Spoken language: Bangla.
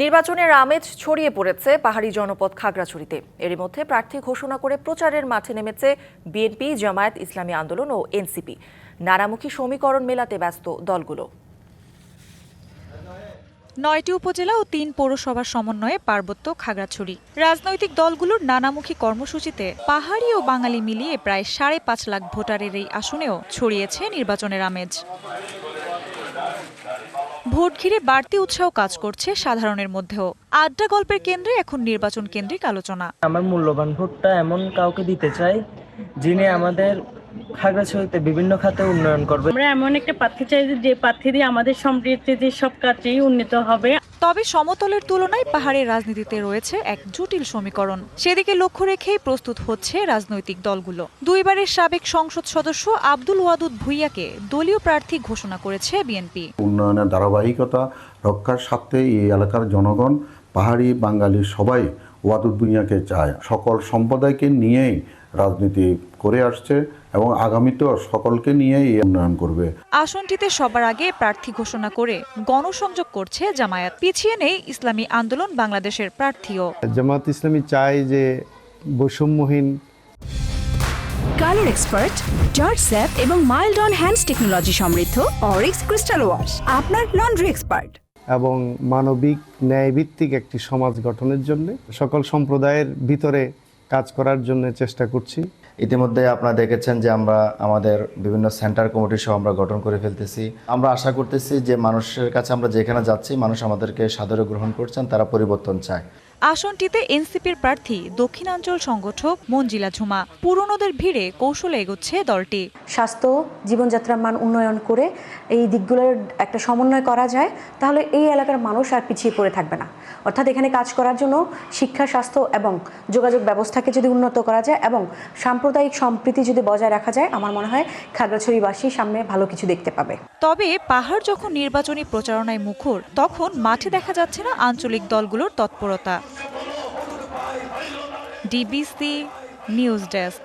নির্বাচনের আমেজ ছড়িয়ে পড়েছে পাহাড়ি জনপদ খাগড়াছড়িতে। এরই মধ্যে প্রার্থী ঘোষণা করে প্রচারের মাঠে নেমেছে বিএনপি, জামায়াত ইসলামী আন্দোলন ও এনসিপি। নানামুখী সমীকরণ মেলাতে ব্যস্ত দলগুলো। নয়টি উপজেলা ও তিন পৌরসভার সমন্বয়ে পার্বত্য খাগড়াছড়ি। রাজনৈতিক দলগুলোর নানামুখী কর্মসূচিতে পাহাড়ি ও বাঙালি মিলিয়ে প্রায় সাড়ে পাঁচ লাখ ভোটারের এই আসনেও ছড়িয়েছে নির্বাচনের আমেজ। ভোট ঘিরে বাড়তি উৎসাহ কাজ করছে সাধারণের মধ্যেও। আড্ডা গল্পের কেন্দ্রে এখন নির্বাচন কেন্দ্রিক আলোচনা। আমার মূল্যবান ভোটটা এমন কাউকে দিতে চাই যিনি আমাদের খাগড়াছড়িতে বিভিন্ন খাতে উন্নয়ন করবে। আমরা এমন একটা প্রার্থী চাই যে যে প্রার্থী দিয়ে আমাদের সমৃদ্ধির সব কাজেই উন্নীত হবে। তবে সমতলের তুলনায় পাহাড়ের রাজনীতিতে রয়েছে এক জটিল সমীকরণ। সেদিকে লক্ষ্য রেখেই প্রস্তুত হচ্ছে রাজনৈতিক দলগুলো। দুইবারের সাবেক সংসদ সদস্য আব্দুল ওয়াদুদ ভুইয়াকে দলীয় প্রার্থী ঘোষণা করেছে বিএনপি। উন্নয়নের ধারাবাহিকতা রক্ষার স্বার্থে এই এলাকার জনগণ পাহাড়ি বাঙালি সবাই ওয়াদুদ বুনিয়াকে চায়। সকল সম্প্রদায়কে নিয়েই রাজনীতি করে আসছে এবং আগামীতেও সকলকে নিয়েই এই উন্নয়ন করবে। আসনটিতে সবার আগে প্রার্থী ঘোষণা করে গণসংযোগ করছে জামায়াত। পিছিয়ে নেই ইসলামী আন্দোলন বাংলাদেশের প্রার্থীও। জামাত ইসলামী চায় যে বৈষম্যহীন কালার এক্সপার্ট জর্জ স্যাপ এবং মাইল্ড অন হ্যান্ডস টেকনোলজি সমৃদ্ধ অরিক্স ক্রিস্টাল ওয়াশ আপনার লন্ড্রি এক্সপার্ট। এবং মানবিক ন্যায়ভিত্তিক একটি সমাজ গঠনের জন্য সকল সম্প্রদায়ের ভিতরে কাজ করার জন্য চেষ্টা করছি। ইতিমধ্যে আপনারা দেখেছেন যে আমরা আমাদের বিভিন্ন সেন্টার কমিটি সহ আমরা গঠন করে ফেলতেছি। আমরা আশা করতেছি যে মানুষের কাছে আমরা যেখানে যাচ্ছি, মানুষ আমাদেরকে সাদরে গ্রহণ করছেন, তারা পরিবর্তন চায়। আসনটিতে এনসিপির প্রার্থী দক্ষিণাঞ্চল সংগঠক মঞ্জিলা ঝুমা। পুরনোদের ভিড়ে কৌশলে এগোচ্ছে দলটি। স্বাস্থ্য জীবনযাত্রার মান উন্নয়ন করে এই দিকগুলোর একটা সমন্বয় করা যায় তাহলে এই এলাকার মানুষ আর পিছিয়ে পড়ে থাকবে না। অর্থাৎ এখানে কাজ করার জন্য শিক্ষা স্বাস্থ্য এবং যোগাযোগ ব্যবস্থাকে যদি উন্নত করা যায় এবং সাম্প্রদায়িক সম্প্রীতি যদি বজায় রাখা যায় আমার মনে হয় খাগড়াছড়িবাসী সামনে ভালো কিছু দেখতে পাবে। তবে পাহাড় যখন নির্বাচনী প্রচারণায় মুখর তখন মাঠে দেখা যাচ্ছে না আঞ্চলিক দলগুলোর তৎপরতা। DBC news desk